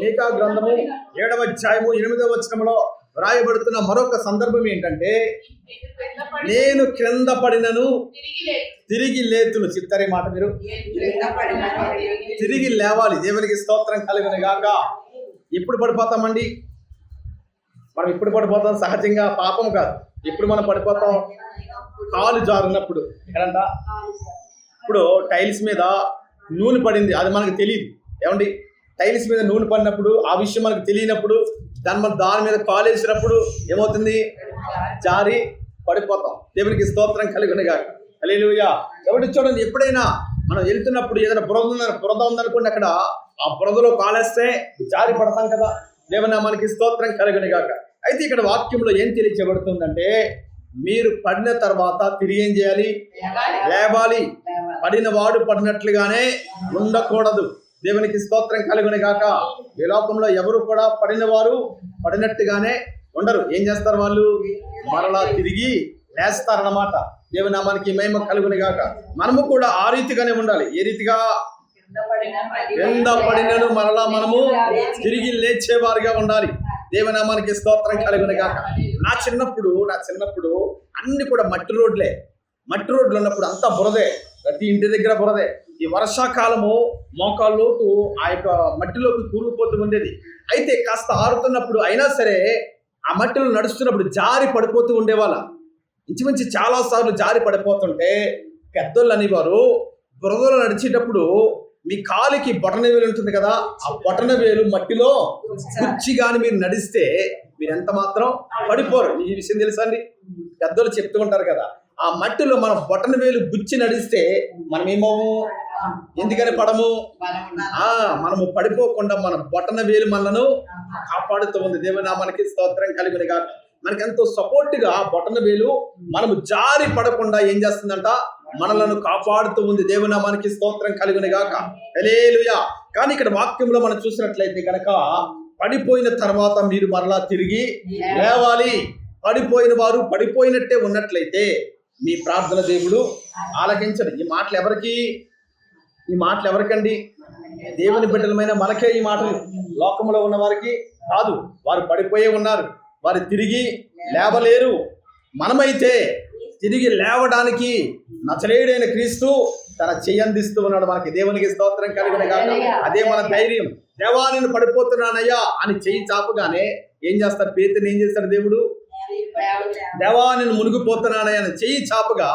లేఖా గ్రంథము ఏడవ అధ్యాయము ఎనిమిదవ వచనంలో వ్రాయబడుతున్న మరొక సందర్భం ఏంటంటే నేను క్రింద పడినను తిరిగి లేతును. చెప్తారే మాట మీరు. తిరిగి లేవాలి. దేవునికి స్తోత్రం కలిగిన గాక. ఎప్పుడు పడిపోతామండి. మనం ఇప్పుడు పడిపోతాం సహజంగా పాపం కాదు. ఇప్పుడు మనం పడిపోతాం కాలు జారున్నప్పుడు ఎక్కడంట? ఇప్పుడు టైల్స్ మీద నూనె పడింది. అది మనకు తెలియదు ఏమండి? టైల్స్ మీద నూనె పడినప్పుడు ఆ విషయం మనకు తెలియనప్పుడు దాని మన దాని మీద కాలు వేసినప్పుడు ఏమవుతుంది? జారి పడిపోతాం. దేవునికి స్తోత్రం కలిగిన కాక అలేలుయ్యా ఎవరి చూడండి ఎప్పుడైనా మనం వెళ్తున్నప్పుడు ఏదైనా బురద ఉందని బురద ఉందనుకోండి అక్కడ ఆ బురదలో కాలేస్తే జారి పడతాం కదా. దేవుని మనకి స్తోత్రం కలిగిన అయితే ఇక్కడ వాక్యంలో ఏం తెలియజేయబడుతుందంటే మీరు పడిన తర్వాత తిరిగి ఏం చేయాలి? లేవాలి. పడిన వాడు పడినట్లుగానే ఉండకూడదు. దేవునికి స్తోత్రం కలుగుని గాక. ఈ లోకంలో ఎవరు కూడా పడిన వారు పడినట్టుగానే ఉండరు. ఏం చేస్తారు వాళ్ళు? మరలా తిరిగి లేస్తారన్నమాట. దేవుని నామానికి మహిమ కలుగుని గాక. మనము కూడా ఆ రీతిగానే ఉండాలి. ఏ రీతిగా? కింద పడినను మరలా మనము తిరిగి లేచేవారుగా ఉండాలి. దేవనామానికి స్తోత్రం కలుగుని గాక. నా చిన్నప్పుడు నా చిన్నప్పుడు అన్ని కూడా మట్టి రోడ్లే. మట్టి రోడ్లు ఉన్నప్పుడు అంతా బురదే. ప్రతి ఇంటి దగ్గర బురదే. ఈ వర్షాకాలము మోకాల్లోకి ఆ యొక్క మట్టిలోకి కూరుకుపోతూ ఉండేది. అయితే కాస్త ఆరుతున్నప్పుడు అయినా సరే ఆ మట్టిలో నడుస్తున్నప్పుడు జారి పడిపోతూ ఉండేవాళ్ళ. ఇంచుమించి చాలా సార్లు జారి పడిపోతుంటే పెద్దోళ్ళు అనేవారు బురదలో నడిచేటప్పుడు మీ కాలికి బొటన వేలు ఉంటుంది కదా ఆ బొటన వేలు మట్టిలో గుచ్చి కానీ మీరు నడిస్తే మీరు ఎంత మాత్రం పడిపోరు. ఈ విషయం తెలుసా అండి? పెద్దోళ్ళు చెప్తూ ఉంటారు కదా ఆ మట్టిలో మన బొటన వేలు గుచ్చి నడిస్తే మనమేమో ఎందుకని పడము? ఆ మనము పడిపోకుండా మన బొటన వేలు మనను కాపాడుతూ ఉంది. దేవనామానికి స్తోత్రం కలిగిన కాదు మనకి ఎంతో సపోర్ట్గా బొటన వేలు మనము జారి పడకుండా ఏం చేస్తుందంట? మనలను కాపాడుతూ ఉంది. దేవనామానికి స్తోత్రం కలిగిన గాక హల్లెలూయా. కానీ ఇక్కడ వాక్యంలో మనం చూసినట్లయితే కనుక పడిపోయిన తర్వాత మీరు మరలా తిరిగి లేవాలి. పడిపోయిన వారు పడిపోయినట్టే ఉన్నట్లయితే మీ ప్రార్థన దేవుడు ఆలకించడు. ఈ మాటలు ఎవరికి? ఈ మాటలు ఎవరికండి? దేవుని బిడ్డలమైన మనకే ఈ మాటలు. లోకంలో ఉన్న వారికి కాదు. వారు పడిపోయే ఉన్నారు. వారు తిరిగి లేవలేరు. మనమైతే తిరిగి లేవడానికి నచలేడైన క్రీస్తు తన చెయ్యందిస్తూ ఉన్నాడు మనకి. దేవునికి స్తోత్రం కలిగిన కాక అదే మన ధైర్యం. దేవా నేను పడిపోతున్నానయ్యా అని చెయ్యి చాపగానే ఏం చేస్తాడు? పేతుని ఏం చేస్తాడు దేవుడు? దేవా నేను మునిగిపోతున్నానయ్యా అని చెయ్యి చాపగా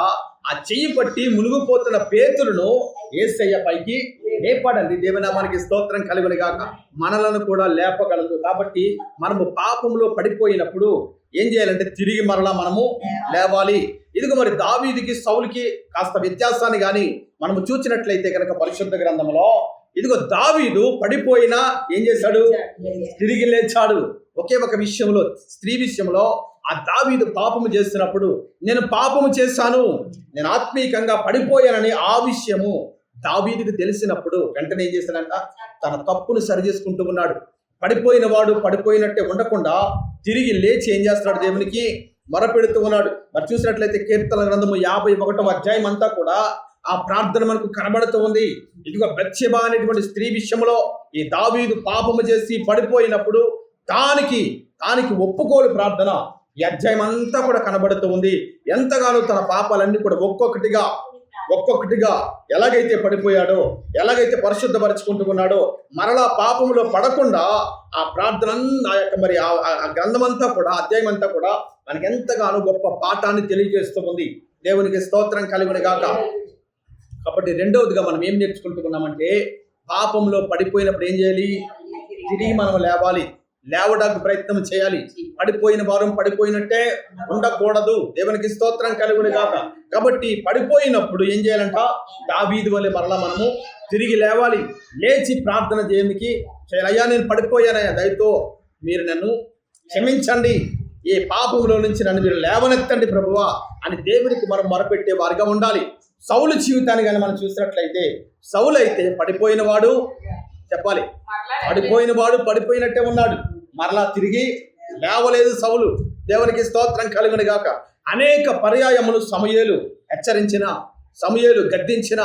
ఆ చెయ్యి పట్టి మునిగిపోతున్న పేతులను ఏసయ్య పైకి లేపడండి. దేవనామానికి స్తోత్రం కలుగుని కాక మనలను కూడా లేపగలదు. కాబట్టి మనము పాపంలో పడిపోయినప్పుడు ఏం చేయాలంటే తిరిగి మరలా మనము లేవాలి. ఇదిగో మరి దావీదికి సౌలికి కాస్త వ్యత్యాసాన్ని కానీ మనము చూసినట్లయితే కనుక పరిశుద్ధ గ్రంథంలో ఇదిగో దావీదు పడిపోయినా ఏం చేశాడు? తిరిగి లేచాడు. ఒకే ఒక విషయంలో స్త్రీ విషయంలో ఆ దావీదు పాపము చేస్తున్నప్పుడు నేను పాపము చేశాను. నేను ఆత్మీయంగా పడిపోయానని ఆ విషయము దావీదుకు తెలిసినప్పుడు వెంటనే ఏం చేశాడంట? తన తప్పును సరి చేసుకుంటూ ఉన్నాడు. పడిపోయిన వాడు పడిపోయినట్టే ఉండకుండా తిరిగి లేచి ఏం చేస్తున్నాడు దేవునికి మొరపెడుతూ ఉన్నాడు. మరి చూసినట్లయితే కీర్తన గ్రంథము యాభై ఒకటవ అధ్యాయం అంతా కూడా ఆ ప్రార్థన మనకు కనబడుతూ ఉంది. ఇదిగో బత్షెబ అనేటువంటి స్త్రీ విషయంలో ఈ దావీదు పాపము చేసి పడిపోయినప్పుడు దానికి దానికి ఒప్పుకోలు ప్రార్థన ఈ అధ్యాయం అంతా కూడా కనబడుతూ ఉంది. ఎంతగానో తన పాపాలన్నీ కూడా ఒక్కొక్కటిగా ఒక్కొక్కటిగా ఎలాగైతే పడిపోయాడో ఎలాగైతే పరిశుద్ధపరచుకుంటూ ఉన్నాడో మరలా పాపములో పడకుండా ఆ ప్రార్థన ఆ యొక్క మరి ఆ- ఆ- కూడా అధ్యాయం అంతా కూడా మనకి ఎంతగానో గొప్ప పాఠాన్ని తెలియజేస్తూ ఉంది. దేవునికి స్తోత్రం కలిగిన గాక. కాబట్టి రెండవదిగా మనం ఏం నేర్చుకుంటున్నామంటే పాపంలో పడిపోయినప్పుడు ఏం చేయాలి? తిరిగి మనం లేవాలి. లేవడానికి ప్రయత్నం చేయాలి. పడిపోయిన వారం పడిపోయినట్టే ఉండకూడదు. దేవునికి స్తోత్రం కలుగుని కాక కాబట్టి పడిపోయినప్పుడు ఏం చేయాలంట? దావీదు వల్లే మరలా మనము తిరిగి లేవాలి. లేచి ప్రార్థన చేయడానికి అయ్యా నేను పడిపోయానయ్యా. దయతో మీరు నన్ను క్షమించండి. ఈ పాపంలో నుంచి నన్ను మీరు లేవనెత్తండి ప్రభువా అని దేవునికి మనం మొరపెట్టే వారిగా ఉండాలి. సౌలు జీవితాన్ని కానీ మనం చూసినట్లయితే సౌలు అయితే పడిపోయిన వాడు చెప్పాలి. పడిపోయిన వాడు పడిపోయినట్టే ఉన్నాడు. మరలా తిరిగి లేవలేదు సౌలు. దేవునికి స్తోత్రం కలుగుని గాక. అనేక పర్యాయములు సమయలు హెచ్చరించిన సమయలు గద్దించిన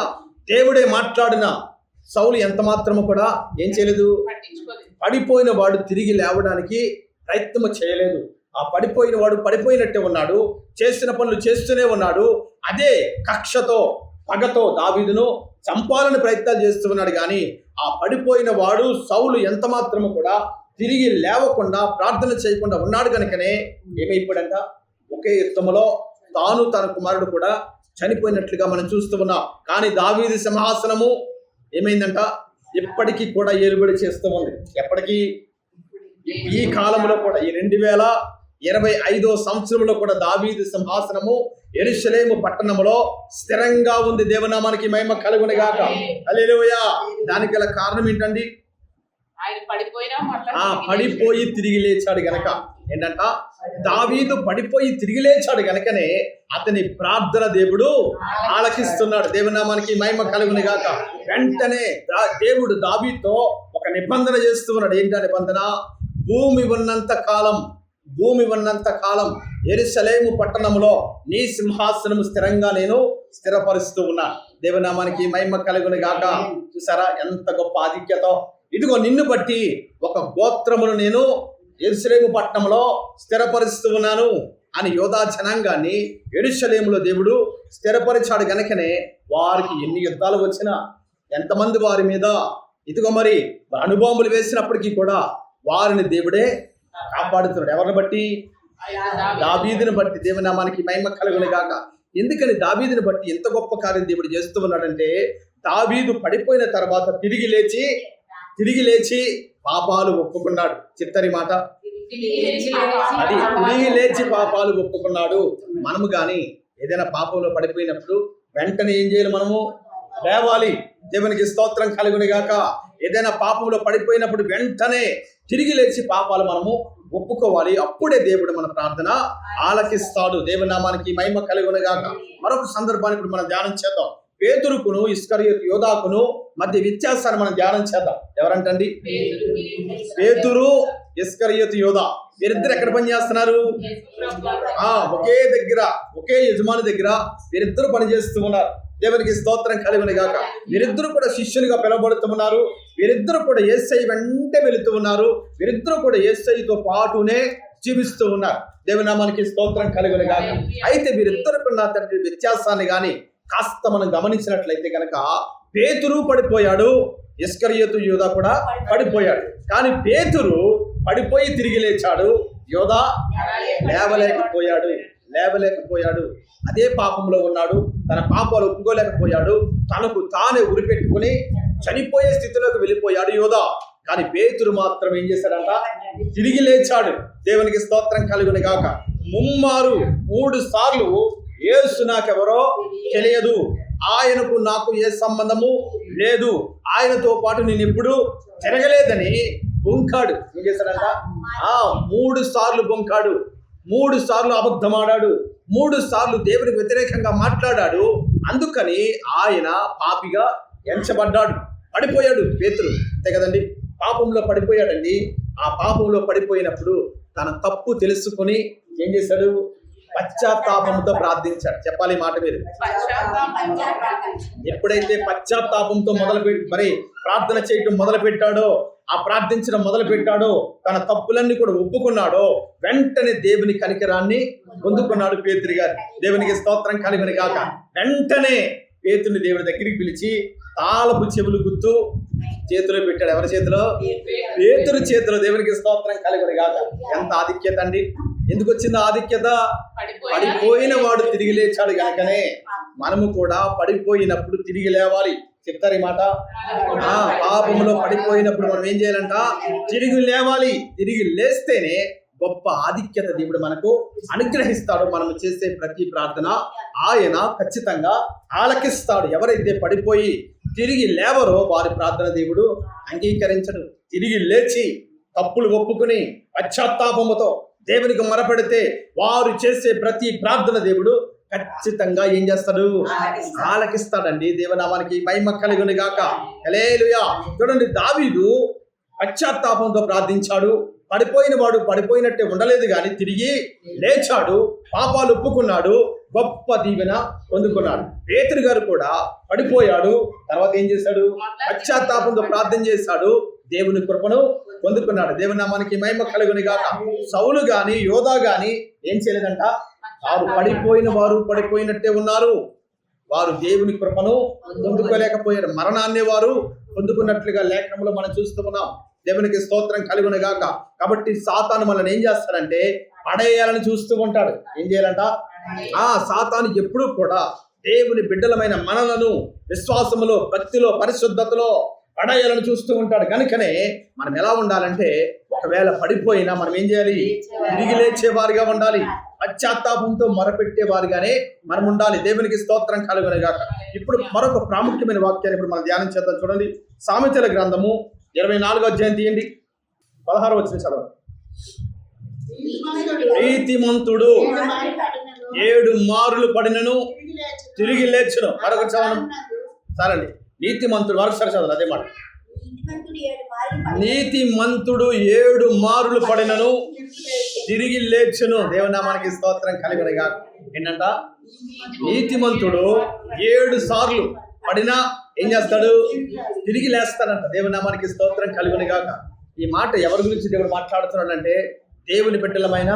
దేవుడే మాట్లాడిన సౌలు ఎంత మాత్రము కూడా ఏం చేయలేదు? పడిపోయిన వాడు తిరిగి లేవడానికి ప్రయత్నం చేయలేదు. ఆ పడిపోయిన వాడు పడిపోయినట్టే ఉన్నాడు. చేస్తున్న పనులు చేస్తూనే ఉన్నాడు. అదే కక్షతో పగతో దావీదును చంపాలని ప్రయత్నాలు చేస్తూ ఉన్నాడు కానీ ఆ పడిపోయిన వాడు సౌలు ఎంత మాత్రము కూడా తిరిగి లేవకుండా ప్రార్థన చేయకుండా ఉన్నాడు కనుకనే ఏమైపోయాడంట ఒకే యుద్ధములో తాను తన కుమారుడు కూడా చనిపోయినట్లుగా మనం చూస్తూ ఉన్నాం. కానీ దావీది సింహాసనము ఏమైందంట? ఇప్పటికీ కూడా ఏలుబడి చేస్తూ ఉంది. ఎప్పటికీ? ఈ కాలంలో కూడా ఈ రెండు వేల ఇరవై ఐదో సంవత్సరంలో కూడా దావీదు సింహాసనము ఎరుషలేము పట్టణములో స్థిరంగా ఉంది. దేవనామానికి మహిమ కలుగుని గాక దానికి గల కారణం ఏంటండి? పడిపోయి తిరిగి లేచాడు గనక. ఏంటంట? దావీదు పడిపోయి తిరిగి లేచాడు గనకనే అతని ప్రార్థన దేవుడు ఆలకిస్తున్నాడు. దేవునామానికి మహిమ కలుగుని గాక. వెంటనే దేవుడు దావీతో ఒక నిబంధన చేస్తూ ఉన్నాడు ఏంటా నిబంధన? భూమి ఉన్నంత కాలం భూమి ఉన్నంత కాలం ఎరుసలేము పట్టణంలో నీ సింహాసనము స్థిరంగా నేను స్థిరపరుస్తూ ఉన్నా దేవనామానికి మహిమ కలుగుని గాక. చూసారా? ఎంత గొప్ప ఆధిక్యత ఇదిగో నిన్ను బట్టి ఒక గోత్రమును నేను ఎరుసలేము పట్టణంలో స్థిరపరుస్తూ ఉన్నాను అని యోధా జనాంగాన్ని ఎరుసలేములో దేవుడు స్థిరపరిచాడు గనకనే వారికి ఎన్ని యుద్ధాలు వచ్చినా ఎంతమంది వారి మీద? ఇదిగో మరి అణుబాంబులు వేసినప్పటికీ కూడా వారిని దేవుడే కాపాడుతున్నాడు. ఎవరిని బట్టి? దాబీదిని బట్టి. దేవునామానికి మహిమ కలుగుని గాక. ఎందుకని దాబీదిని బట్టి ఎంత గొప్ప కార్యం దేవుడు చేస్తూ ఉన్నాడంటే దాబీదు పడిపోయిన తర్వాత తిరిగి లేచి తిరిగి లేచి పాపాలు ఒప్పుకున్నాడు. చిత్తరి మాట. అది తిరిగి లేచి పాపాలు ఒప్పుకున్నాడు. మనము కానీ ఏదైనా పాపంలో పడిపోయినప్పుడు వెంటనే ఏం చేయాలి మనము? లేవాలి. దేవునికి స్తోత్రం కలుగుని గాక. ఏదైనా పాపంలో పడిపోయినప్పుడు వెంటనే తిరిగి లేచి పాపాలు మనము ఒప్పుకోవాలి. అప్పుడే దేవుడు మన ప్రార్థన ఆలకిస్తాడు. దేవునామానికి మహిమ కలుగునగాక మరొక సందర్భాన్ని ఇప్పుడు మనం ధ్యానం చేద్దాం. పేతురుకును ఇస్కరియతు యోధాకును మధ్య వ్యత్యాసాన్ని మనం ధ్యానం చేద్దాం. ఎవరంటండి? పేతురు ఇస్కరియతు యోధ. వీరిద్దరు ఎక్కడ పని చేస్తున్నారు ఆ ఒకే దగ్గర ఒకే యజమాని దగ్గర వీరిద్దరు పని చేస్తూ ఉన్నారు. దేవునికి స్తోత్రం కలిగిన గాక. వీరిద్దరు కూడా శిష్యులుగా పిలువబడుతున్నారు వీరిద్దరు కూడా ఏసై వెంట వెళుతూ ఉన్నారు. వీరిద్దరు కూడా ఏసైతో పాటునే జీవిస్తూ ఉన్నారు. దేవునామానికి స్తోత్రం కలిగిన గాక. అయితే వీరిద్దరికి ఉన్న తండ్రి వ్యత్యాసాన్ని గాని కాస్త మనం గమనించినట్లయితే కనుక పేతురు పడిపోయాడు. ఇస్కరియతు యోధ కూడా పడిపోయాడు. కానీ పేతురు పడిపోయి తిరిగి లేచాడు. యోధ లేవలేకపోయాడు. లేవలేకపోయాడు. అదే పాపంలో ఉన్నాడు. తన పాపాలు ఒప్పుకోలేకపోయాడు. తనకు తానే ఉరిపెట్టుకుని చనిపోయే స్థితిలోకి వెళ్ళిపోయాడు యోధ కానీ పేతురు మాత్రం ఏం చేశాడంట? తిరిగి లేచాడు. దేవునికి స్తోత్రం కలుగుని గాక. ముమ్మారు మూడు సార్లు ఏసు నాకెవరో తెలియదు. ఆయనకు నాకు ఏ సంబంధము లేదు. ఆయనతో పాటు నేను ఎప్పుడు తిరగలేదని బొంకాడు. ఏం చేశాడంట? ఆ మూడు సార్లు బొంకాడు. మూడు సార్లు అబద్ధమాడాడు. మూడు సార్లు దేవునికి వ్యతిరేకంగా మాట్లాడాడు. అందుకని ఆయన పాపిగా ఎంచబడ్డాడు. పడిపోయాడు పేతురు. అంతే కదండి? పాపంలో పడిపోయాడండి. ఆ పాపంలో పడిపోయినప్పుడు తన తప్పు తెలుసుకొని ఏం చేశాడు? పశ్చాత్తాపంతో ప్రార్థించాడు చెప్పాలి మాట మీరు. ఎప్పుడైతే పశ్చాత్తాపంతో మొదలు మరి ప్రార్థన చేయటం మొదలు పెట్టాడో ఆ ప్రార్థించడం మొదలు పెట్టాడో తన తప్పులన్నీ కూడా ఒప్పుకున్నాడో వెంటనే దేవుని కనికరాన్ని పొందుకున్నాడు పేతురి గారు. దేవునికి స్తోత్రం కలిగిన కాక వెంటనే పేతుని దేవుని దగ్గరికి పిలిచి తాళపు చెవులు గుర్తు చేతిలో పెట్టాడు ఎవరి చేతిలో? పేతురు. చేతిలో దేవునికి స్తోత్రం కలిగిన కాక ఎంత ఆధిక్యత అండి. ఎందుకు వచ్చింది ఆధిక్యత? పడిపోయిన వాడు తిరిగి లేచాడు గనకనే మనము కూడా పడిపోయినప్పుడు తిరిగి లేవాలి. చెప్తారు ఈ మాట? ఆ పాపంలో పడిపోయినప్పుడు మనం ఏం చేయాలంట? తిరిగి లేవాలి. తిరిగి లేస్తేనే గొప్ప ఆధిక్యత దేవుడు మనకు అనుగ్రహిస్తాడు. మనం చేసే ప్రతి ప్రార్థన ఆయన ఖచ్చితంగా ఆలకిస్తాడు. ఎవరైతే పడిపోయి తిరిగి లేవరో వారి ప్రార్థన దేవుడు అంగీకరించడు. తిరిగి లేచి తప్పులు ఒప్పుకుని పశ్చాత్తాపముతో దేవునికి మొరపెడితే వారు చేసే ప్రతి ప్రార్థన దేవుడు ఖచ్చితంగా ఏం చేస్తాడు? ఆలకిస్తాడండి. దేవనామానికి మహిమ కలిగుని గాక. హల్లెలూయా. చూడండి దావీదు పశ్చాత్తాపంతో ప్రార్థించాడు. పడిపోయిన వాడు పడిపోయినట్టే ఉండలేదు కానీ తిరిగి లేచాడు. పాపాలు ఒప్పుకున్నాడు. గొప్ప దీవెన పొందుకున్నాడు. పేతురు గారు కూడా పడిపోయాడు. తర్వాత ఏం చేశాడు? పశ్చాత్తాపంతో ప్రార్థన చేశాడు. దేవుని కృపను పొందుకున్నాడు. దేవుని నామానికి మహిమ కలుగుని గాక. సౌలు గాని యోధా గాని ఏం చేయలేదంట? వారు పడిపోయిన వారు పడిపోయినట్టే ఉన్నారు. వారు దేవుని కృపను పొందుకోలేకపోయారు. మరణాన్ని వారు పొందుకున్నట్లుగా లేఖనంలో మనం చూస్తున్నాం దేవునికి స్తోత్రం కలుగును గాక. కాబట్టి సాతాను మనల్ని ఏం చేస్తాడంటే పడేయాలని చూస్తూ ఉంటాడు. ఏం చేయాలంట? ఆ సాతాను ఎప్పుడూ కూడా దేవుని బిడ్డలమైన మనలను విశ్వాసములో భక్తిలో పరిశుద్ధతలో పడేయాలని చూస్తూ ఉంటాడు. కనుకనే మనం ఎలా ఉండాలంటే ఒకవేళ పడిపోయినా మనం ఏం చేయాలి? తిరిగి లేచేవారిగా ఉండాలి. పశ్చాత్తాపంతో మొరపెట్టే వారిగానే మనం ఉండాలి. దేవునికి స్తోత్రం కలుగునగాక. ఇప్పుడు మరొక ప్రాముఖ్యమైన వాక్యాన్ని ఇప్పుడు మనం ధ్యానం చేద్దాం చూడండి. సామెతల గ్రంథము ఇరవై నాలుగో అధ్యాయం తీయండి. పదహారు వచ్చిన చదవ ప్రీతిమంతుడు ఏడు మారులు పడినను తిరిగి లేచును. మరొక చదవను సరండి నీతిమంతుడు మరొకసారి చదవాలి అదే మాట. నీతిమంతుడు ఏడు మారులు పడినను. తిరిగి లేచును. దేవునామానికి స్తోత్రం కలిగినగా ఏంటంట? నీతిమంతుడు ఏడు సార్లు పడినా ఏం చేస్తాడు? తిరిగి లేస్తాడంట. దేవునామానికి స్తోత్రం కలుగునిగాక ఈ మాట ఎవరి గురించి దేవుడు మాట్లాడుతున్నాడంటే దేవుని బిడ్డలమైన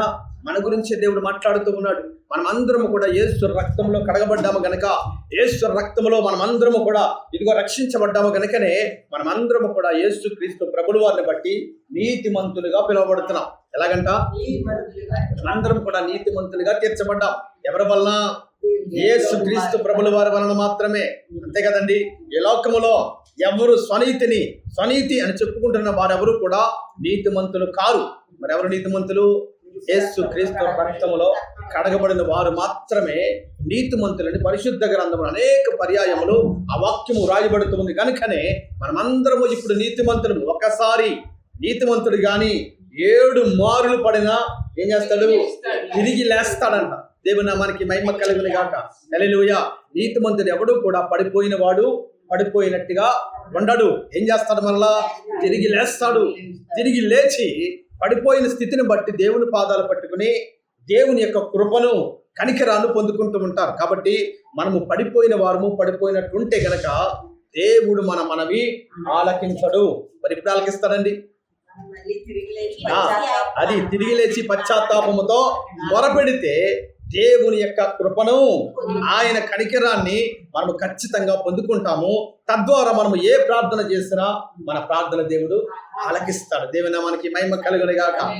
మన గురించి దేవుడు మాట్లాడుతూ ఉన్నాడు. మనమందరము కూడా యేసు రక్తంలో కడగబడ్డాము గనక యేసు రక్తంలో మనమందరము కూడా ఇదిగో రక్షించబడ్డాము గనుకనే మనమందరము కూడా యేసు క్రీస్తు ప్రభుల వారిని బట్టి నీతిమంతులుగా పిలువబడుతున్నాం. ఎలాగంట? మనందరం కూడా నీతిమంతులుగా తీర్చబడ్డాం. ఎవరి వలన? యేసు క్రీస్తు ప్రభుల వారి వలన మాత్రమే. అంతే కదండి? ఈ లోకములో ఎవరు స్వనీతిని స్వనీతి అని చెప్పుకుంటున్న వారెవరు కూడా నీతిమంతులు కారు. మరి ఎవరు నీతిమంతులు? యేసు క్రీస్తు రక్తములో కడగబడిన వారు మాత్రమే నీతిమంతులని పరిశుద్ధ గ్రంథములు అనేక పర్యాయములు ఆ వాక్యము రాయబడుతుంది కనుకనే మనమందరము ఇప్పుడు నీతిమంతులు ఒకసారి నీతిమంతుడు గాని ఏడు మారులు పడినా ఏం చేస్తాడు? తిరిగి లేస్తాడంట. దేవుని మనకి మహిమ కలుగుని గాక. హల్లెలూయా. నీతిమంతుడు ఎవడు కూడా పడిపోయిన వాడు పడిపోయినట్టుగా ఉండడు. ఏం చేస్తాడు మరలా? తిరిగి లేస్తాడు. తిరిగి లేచి పడిపోయిన స్థితిని బట్టి దేవుని పాదాలు పట్టుకుని దేవుని యొక్క కృపను కనికరాన్ని పొందుకుంటూ ఉంటారు. కాబట్టి మనము పడిపోయిన వారము పడిపోయినట్టుంటే గనక దేవుడు మన మనవి ఆలకించడు. మరి ఇప్పుడు ఆలకిస్తాడండి? అది తిరిగి లేచి పశ్చాత్తాపముతో మొరపెడితే దేవుని యొక్క కృపను ఆయన కనికరాన్ని మనము ఖచ్చితంగా పొందుకుంటాము. తద్వారా మనము ఏ ప్రార్థన చేసినా మన ప్రార్థన దేవుడు ఆలకిస్తాడు. దేవుని నామానికి మహిమ కలుగునిగాక.